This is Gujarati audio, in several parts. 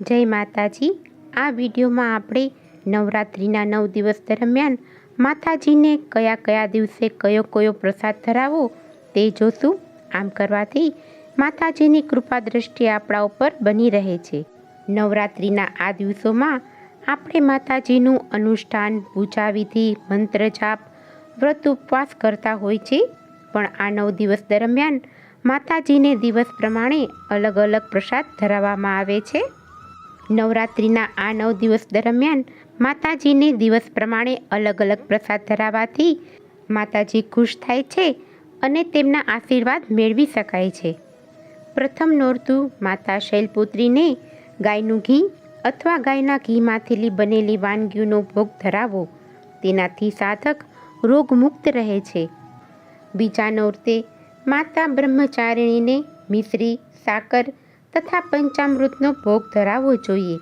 જય માતાજી. આ વિડીયોમાં આપણે નવરાત્રિના નવ દિવસ દરમિયાન માતાજીને કયા કયા દિવસે કયો કયો પ્રસાદ ધરાવવો તે જોશું. આમ કરવાથી માતાજીની કૃપા દ્રષ્ટિ આપણા ઉપર બની રહે છે. નવરાત્રિના આ દિવસોમાં આપણે માતાજીનું અનુષ્ઠાન, પૂજા વિધિ, મંત્ર જાપ, વ્રત ઉપવાસ કરતા હોય છે. પણ આ નવ દિવસ દરમિયાન માતાજીને દિવસ પ્રમાણે અલગ અલગ પ્રસાદ ધરાવવામાં આવે છે. નવરાત્રિના આ નવ દિવસ દરમિયાન માતાજીને દિવસ પ્રમાણે અલગ અલગ પ્રસાદ ધરાવવાથી માતાજી ખુશ થાય છે અને તેમના આશીર્વાદ મેળવી શકાય છે. પ્રથમ નોરતું માતા શૈલપુત્રીને ગાયનું ઘી અથવા ગાયના ઘીમાંથી બનેલી વાનગીઓનો ભોગ ધરાવો. તેનાથી સાધક રોગમુક્ત રહે છે. બીજા નોરતે માતા બ્રહ્મચારિણીને મિશ્રી, સાકર તથા પંચામૃતનો ભોગ ધરાવવો જોઈએ.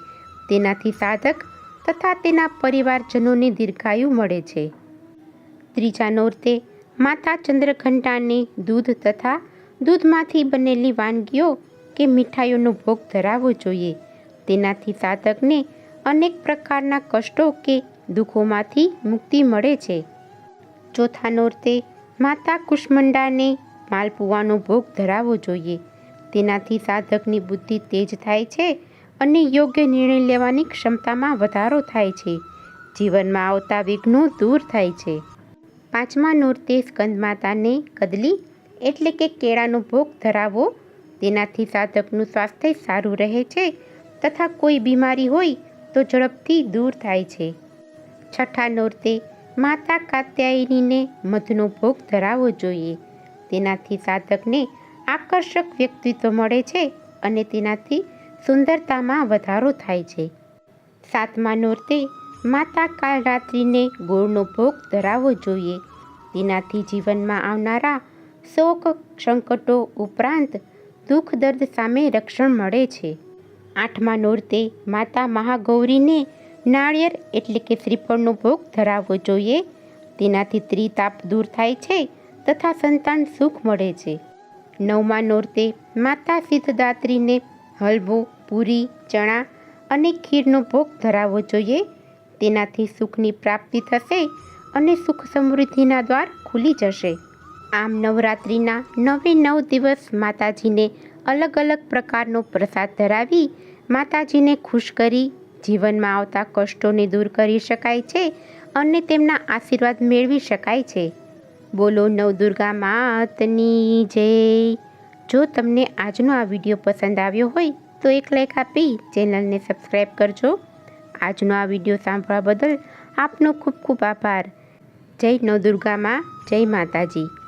તેનાથી સાધક તથા તેના પરિવારજનોને દીર્ઘાયુ મળે છે. ત્રીજા નોરતે માતા ચંદ્રઘંટાને દૂધ તથા દૂધમાંથી બનેલી વાનગીઓ કે મીઠાઈઓનો ભોગ ધરાવવો જોઈએ. તેનાથી સાધકને અનેક પ્રકારના કષ્ટો કે દુઃખોમાંથી મુક્તિ મળે છે. ચોથા નોરતે માતા કુષ્મંડાને માલપુવાનો ભોગ ધરાવવો જોઈએ. તેનાથી સાધકની બુદ્ધિ તેજ થાય છે અને યોગ્ય નિર્ણય લેવાની ક્ષમતામાં વધારો થાય છે. જીવનમાં આવતા વિઘ્નો દૂર થાય છે. પાંચમા નોરતે સ્કંદ માતાને કદલી એટલે કે કેળાનો ભોગ ધરાવવો તેનાથી સાધકનું સ્વાસ્થ્ય સારું રહે છે તથા કોઈ બીમારી હોય તો ઝડપથી દૂર થાય છે. છઠ્ઠા નોરતે માતા કાત્યાયનીને મધનો ભોગ ધરાવવો જોઈએ. તેનાથી સાધકને આકર્ષક વ્યક્તિત્વ મળે છે અને તેનાથી સુંદરતામાં વધારો થાય છે. સાતમા નોરતે માતા કાલરાત્રિને ગોળનો ભોગ ધરાવવો જોઈએ. તેનાથી જીવનમાં આવનારા શોક સંકટો ઉપરાંત દુઃખ દર્દ સામે રક્ષણ મળે છે. આઠમા નોરતે માતા મહાગૌરીને નાળિયેર એટલે કે શ્રીફળનો ભોગ ધરાવવો જોઈએ. તેનાથી ત્રિતાપ દૂર થાય છે તથા સંતાન સુખ મળે છે. નવમા નોરતે માતા સિદ્ધદાત્રીને હલવો, પૂરી, ચણા અને ખીરનો ભોગ ધરાવવો જોઈએ. તેનાથી સુખની પ્રાપ્તિ થશે અને સુખ સમૃદ્ધિના દ્વાર ખુલી જશે. આમ નવરાત્રિના નવે નવ દિવસ માતાજીને અલગ અલગ પ્રકારનો પ્રસાદ ધરાવી માતાજીને ખુશ કરી જીવનમાં આવતા કષ્ટોને દૂર કરી શકાય છે અને તેમના આશીર્વાદ મેળવી શકાય છે. બોલો નવદુર્ગા માતની જય. જો તમને આજનો આ વીડિયો પસંદ આવ્યો હોય તો એક લાઈક આપી ચેનલને સબસ્ક્રાઈબ કરજો. આજનો આ વીડિયો સાંભળવા બદલ આપનો ખૂબ ખૂબ આભાર. જય નવદુર્ગામાં જય માતાજી.